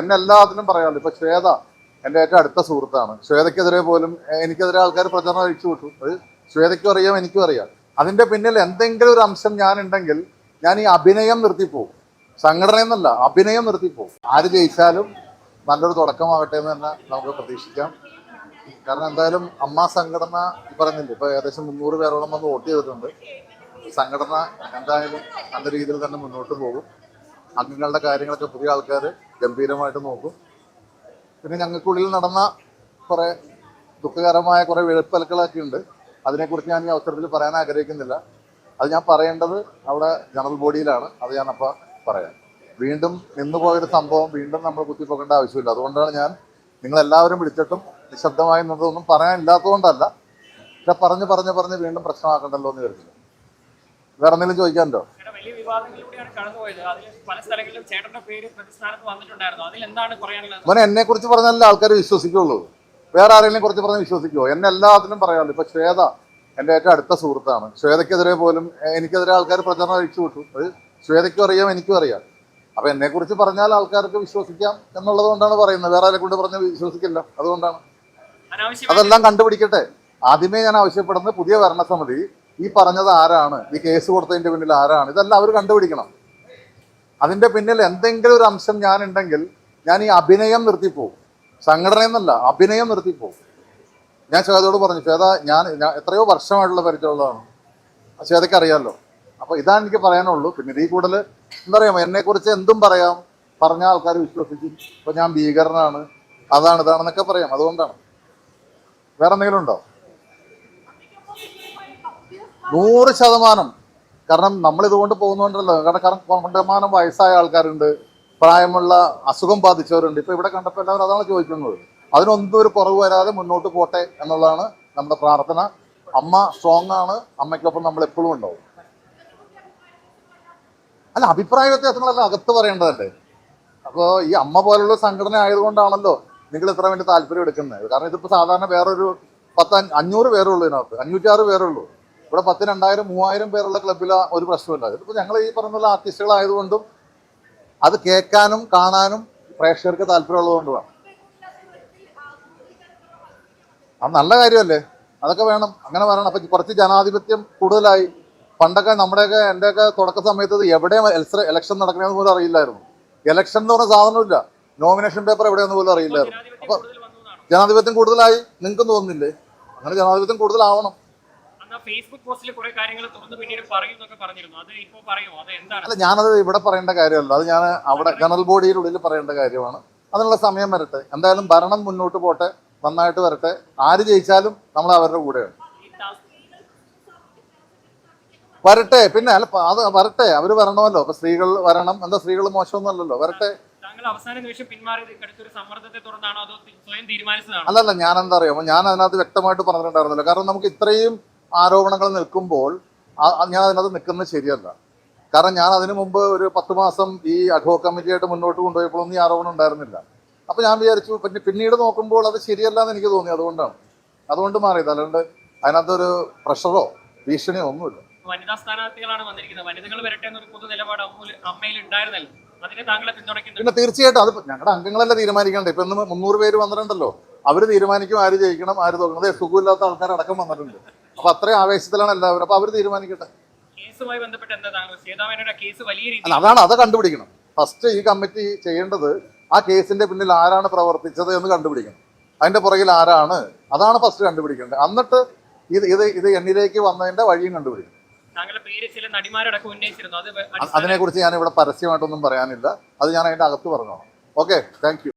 എന്നെ എല്ലാത്തിനും പറയാമല്ലോ ഇപ്പൊ ശ്വേത എന്റെ ഏറ്റവും അടുത്ത സുഹൃത്താണ്. ശ്വേതയ്ക്കെതിരെ പോലും എനിക്കെതിരെ ആൾക്കാർ പ്രചരണം അഴിച്ചു വിട്ടു. അത് ശ്വേതയ്ക്കും അറിയാം എനിക്കും അറിയാം. അതിന്റെ പിന്നിൽ എന്തെങ്കിലും ഒരു അംശം ഞാൻ ഉണ്ടെങ്കിൽ ഞാൻ ഈ അഭിനയം നിർത്തിപ്പോകും സംഘടന എന്നല്ല അഭിനയം നിർത്തിപ്പോകും ആര് ജയിച്ചാലും നല്ലൊരു തുടക്കമാകട്ടെ എന്ന് തന്നെ നമുക്ക് പ്രതീക്ഷിക്കാം. കാരണം എന്തായാലും അമ്മ സംഘടന പറയുന്നില്ല ഇപ്പൊ ഏകദേശം മുന്നൂറ് പേരോളം വന്ന് വോട്ട് ചെയ്തിട്ടുണ്ട്. സംഘടന എന്തായാലും നല്ല രീതിയിൽ തന്നെ മുന്നോട്ട് പോകും. അംഗങ്ങളുടെ കാര്യങ്ങളൊക്കെ പുതിയ ആൾക്കാർ ഗംഭീരമായിട്ട് നോക്കും. പിന്നെ ഞങ്ങൾക്കുള്ളിൽ നടന്ന കുറെ ദുഃഖകരമായ കുറെ വെളുപ്പലക്കളൊക്കെ ഉണ്ട്. അതിനെക്കുറിച്ച് ഞാൻ ഈ അവസരത്തിൽ പറയാൻ ആഗ്രഹിക്കുന്നില്ല. അത് ഞാൻ പറയേണ്ടത് അവിടെ ജനറൽ ബോഡിയിലാണ്. അത് അപ്പം പറയാം. വീണ്ടും നിന്നുപോയൊരു സംഭവം വീണ്ടും നമ്മൾ കുത്തിപ്പോക്കേണ്ട ആവശ്യമില്ല. അതുകൊണ്ടാണ് ഞാൻ നിങ്ങളെല്ലാവരും വിളിച്ചിട്ടും നിശബ്ദമായി നിന്നതൊന്നും പറയാനില്ലാത്തതുകൊണ്ടല്ല. പക്ഷെ പറഞ്ഞ് പറഞ്ഞ് പറഞ്ഞ് വീണ്ടും പ്രശ്നമാക്കണ്ടല്ലോ എന്ന് കരുതുന്നു. വേറെ എന്തെങ്കിലും ചോദിക്കാനുണ്ടോ? വലിയ വിവാദങ്ങളിലൂടെയാണ് കടന്നുപോയത്. അതിൽ പല സ്ഥലങ്ങളിലും ചേട്ടന്റെ പേര് പ്രതിസ്ഥാനത്ത് വന്നിട്ടുണ്ടായിരുന്നു. അതിൽ എന്താണ് പറയാനുള്ളത്? മോനെ എന്നെ കുറിച്ച് പറഞ്ഞാലേ ആൾക്കാർ വിശ്വസിക്കുള്ളൂ. വേറെ ആരെങ്കിലും കുറിച്ച് പറഞ്ഞ് വിശ്വസിക്കുമോ എന്നെ എല്ലാത്തിനും പറയാമല്ലോ ഇപ്പൊ ശ്വേത എന്റെ ഏറ്റവും അടുത്ത സുഹൃത്താണ്. ശ്വേതയ്ക്കെതിരെ പോലും എനിക്കെതിരെ ആൾക്കാർ പ്രചരണം അഴിച്ചു വിട്ടു. അത് ശ്വേതയ്ക്കും അറിയാം എനിക്കും അറിയാം. അപ്പൊ എന്നെ കുറിച്ച് പറഞ്ഞാൽ ആൾക്കാർക്ക് വിശ്വസിക്കാം എന്നുള്ളത് കൊണ്ടാണ് പറയുന്നത്. വേറെ ആരെ കൊണ്ട് പറഞ്ഞ് വിശ്വസിക്കില്ല. അതുകൊണ്ടാണ്. അതെല്ലാം കണ്ടുപിടിക്കട്ടെ. ആദ്യമേ ഞാൻ ആവശ്യപ്പെടുന്നത് പുതിയ ഭരണസമിതി ഈ പറഞ്ഞത് ആരാണ്? ഈ കേസ് കൊടുത്തതിന്റെ പിന്നിൽ ആരാണ്? ഇതെല്ലാം അവർ കണ്ടുപിടിക്കണം. അതിന്റെ പിന്നിൽ എന്തെങ്കിലും ഒരു അംശം ഞാൻ ഉണ്ടെങ്കിൽ ഞാൻ ഈ അഭിനയം നിർത്തിപ്പോവും. സംഘടന എന്നല്ല അഭിനയം നിർത്തിപ്പോവും. ഞാൻ ശ്വേതയോട് പറഞ്ഞു ശ്വേത ഞാൻ എത്രയോ വർഷമായിട്ടുള്ള പരിചയമുള്ളതാണ്. ശ്വേതയ്ക്ക് അറിയാമല്ലോ അപ്പോൾ ഇതാണ് എനിക്ക് പറയാനുള്ളൂ. പിന്നെ ഈ കൂടുതൽ എന്താ പറയാ എന്നെ കുറിച്ച് എന്തും പറയാം. പറഞ്ഞ ആൾക്കാർ വിശ്വസിക്കും ഇപ്പോൾ ഞാൻ ഭീകരനാണ്. അതാണ് ഇതാണെന്നൊക്കെ പറയാം. അതുകൊണ്ടാണ്. വേറെ എന്തെങ്കിലും ഉണ്ടോ? നൂറ് ശതമാനം. കാരണം നമ്മൾ ഇതുകൊണ്ട് പോകുന്നോണ്ടല്ലോ. കാരണം കാരണം കണ്ടമാനം വയസ്സായ ആൾക്കാരുണ്ട്. പ്രായമുള്ള അസുഖം ബാധിച്ചവരുണ്ട്. ഇപ്പൊ ഇവിടെ കണ്ടപ്പോൾ എല്ലാവരും അതാണ് ചോദിക്കുന്നത്. അതിനൊന്നും ഒരു കുറവ് വരാതെ മുന്നോട്ട് പോട്ടെ എന്നുള്ളതാണ് നമ്മുടെ പ്രാർത്ഥന. അമ്മ സ്ട്രോങ് ആണ്. അമ്മയ്ക്കൊപ്പം നമ്മൾ എപ്പോഴും ഉണ്ടാവും. അല്ല അഭിപ്രായ വ്യത്യാസങ്ങളെല്ലാം അകത്ത് പറയേണ്ടതല്ലേ? അപ്പോൾ ഈ അമ്മ പോലുള്ള സംഘടന ആയതുകൊണ്ടാണല്ലോ നിങ്ങൾ ഇത്ര വേണ്ടി താല്പര്യം എടുക്കുന്നത്. കാരണം ഇതിപ്പോൾ സാധാരണ വേറൊരു പത്ത് അഞ്ഞ- അഞ്ഞൂറ് പേരുള്ളൂ ഇതിനകത്ത്. അഞ്ഞൂറ്റാറ് പേരുള്ളൂ ഇവിടെ പത്ത് രണ്ടായിരം മൂവായിരം പേരുള്ള ക്ലബ്ബിൽ ഒരു പ്രശ്നമില്ല ഇതിപ്പോൾ ഞങ്ങൾ ഈ പറഞ്ഞ ആർട്ടിസ്റ്റുകളായതുകൊണ്ടും അത് കേൾക്കാനും കാണാനും പ്രേക്ഷകർക്ക് താല്പര്യമുള്ളതുകൊണ്ടുമാണ്. അത് നല്ല കാര്യമല്ലേ? അതൊക്കെ വേണം. അങ്ങനെ വരണം. അപ്പം കുറച്ച് ജനാധിപത്യം കൂടുതലായി. പണ്ടൊക്കെ നമ്മുടെയൊക്കെ എന്റെയൊക്കെ തുടക്ക സമയത്ത് എവിടെ ഇലക്ഷൻ നടക്കണമെന്ന് പോലും അറിയില്ലായിരുന്നു. ഇലക്ഷൻ എന്ന് പറഞ്ഞ സാധനമില്ല. നോമിനേഷൻ പേപ്പർ എവിടെയെന്ന് പോലും അറിയില്ലായിരുന്നു. അപ്പൊ ജനാധിപത്യം കൂടുതലായി നിങ്ങൾക്കും തോന്നുന്നില്ലേ? അങ്ങനെ ജനാധിപത്യം കൂടുതലാവണം. ഫേസ്ബുക്ക് പോസ്റ്റിൽ കുറെ കാര്യങ്ങൾ തുറന്ന് പിന്നീട് പറയും എന്നൊക്കെ പറഞ്ഞിരുന്നു. അത് ഇപ്പോ പറയുമോ അത് എന്താണ്? അല്ല ഞാനത് ഇവിടെ പറയേണ്ട കാര്യമല്ല. അത് ഞാൻ അവിടെ ജനറൽ ബോഡിയിലുള്ളിൽ പറയേണ്ട കാര്യമാണ്. അതിനുള്ള സമയം വരട്ടെ. എന്തായാലും ഭരണം മുന്നോട്ട് പോട്ടെ നന്നായിട്ട് വരട്ടെ. ആര് ജയിച്ചാലും നമ്മൾ അവരുടെ കൂടെയാണ് വരട്ടെ. പിന്നെ അല്ല അത് വരട്ടെ. അവർ വരണമല്ലോ. അപ്പൊ സ്ത്രീകൾ വരണം. എന്താ സ്ത്രീകൾ മോശമൊന്നുമല്ലല്ലോ? വരട്ടെ. അല്ലല്ല ഞാൻ എന്താ അറിയാമോ ഞാൻ അതിനകത്ത് വ്യക്തമായിട്ട് പറഞ്ഞിട്ടുണ്ടായിരുന്നല്ലോ. കാരണം നമുക്ക് ഇത്രയും ആരോപണങ്ങൾ നിൽക്കുമ്പോൾ ഞാൻ അതിനകത്ത് നിൽക്കുന്നത് ശരിയല്ല. കാരണം ഞാൻ അതിനു മുമ്പ് ഒരു പത്ത് മാസം ഈ അഡ്ഹോ കമ്മിറ്റിയായിട്ട് മുന്നോട്ട് കൊണ്ടുപോയപ്പോഴൊന്നും ഈ ആരോപണം ഉണ്ടായിരുന്നില്ല. അപ്പൊ ഞാൻ വിചാരിച്ചു പിന്നെ പിന്നീട് നോക്കുമ്പോൾ അത് ശരിയല്ല എന്ന് എനിക്ക് തോന്നി അതുകൊണ്ടാണ്. അതുകൊണ്ട് മാറിയത്. അല്ലാണ്ട് അതിനകത്തൊരു പ്രഷറോ ഭീഷണിയോ ഒന്നുമില്ല. വനിതാ സ്ഥാനാർത്ഥികളാണ് വന്നിരിക്കുന്നത്. വനിതകൾ വരട്ടെ എന്നൊരു പൊതു നിലപാട് അമ്മയിൽ ഉണ്ടായിരുന്നല്ലോ. അതിനെ താങ്കളെ പിന്നെ തീർച്ചയായിട്ടും അത് ഞങ്ങളുടെ അംഗങ്ങളല്ലേ തീരുമാനിക്കണ്ടേ ഇപ്പൊ ഇന്ന് മുന്നൂറ് പേര് വന്നിട്ടുണ്ടല്ലോ. അവർ തീരുമാനിക്കും ആര് ജയിക്കണം ആര് തോക്കണം അതെ സുഖമില്ലാത്ത ആൾക്കാരടക്കം വന്നിട്ടുണ്ട്. അപ്പൊ അത്രയും ആവേശത്തിലാണ് എല്ലാവരും. അപ്പൊ അവർ തീരുമാനിക്കട്ടെ. കേസുമായി ബന്ധപ്പെട്ട് എന്താണ് സീതാമേനയുടെ കേസ് വലിയ രീതിയിൽ അതാണ് അത് കണ്ടുപിടിക്കണം. ഫസ്റ്റ് ഈ കമ്മിറ്റി ചെയ്യേണ്ടത് ആ കേസിന്റെ പിന്നിൽ ആരാണ് പ്രവർത്തിച്ചത് എന്ന് കണ്ടുപിടിക്കണം. അതിന്റെ പുറകിൽ ആരാണ് അതാണ് ഫസ്റ്റ് കണ്ടുപിടിക്കേണ്ടത്. എന്നിട്ട് ഇത് ഇത് ഇത് എന്നിലേക്ക് വന്നതിന്റെ വഴിയും കണ്ടുപിടിക്കണം. അതിനെക്കുറിച്ച് ഞാൻ ഇവിടെ പരസ്യമായിട്ടൊന്നും പറയാനില്ല. അത് ഞാൻ അതിന്റെ അകത്ത് പറഞ്ഞോളാം. Okay thank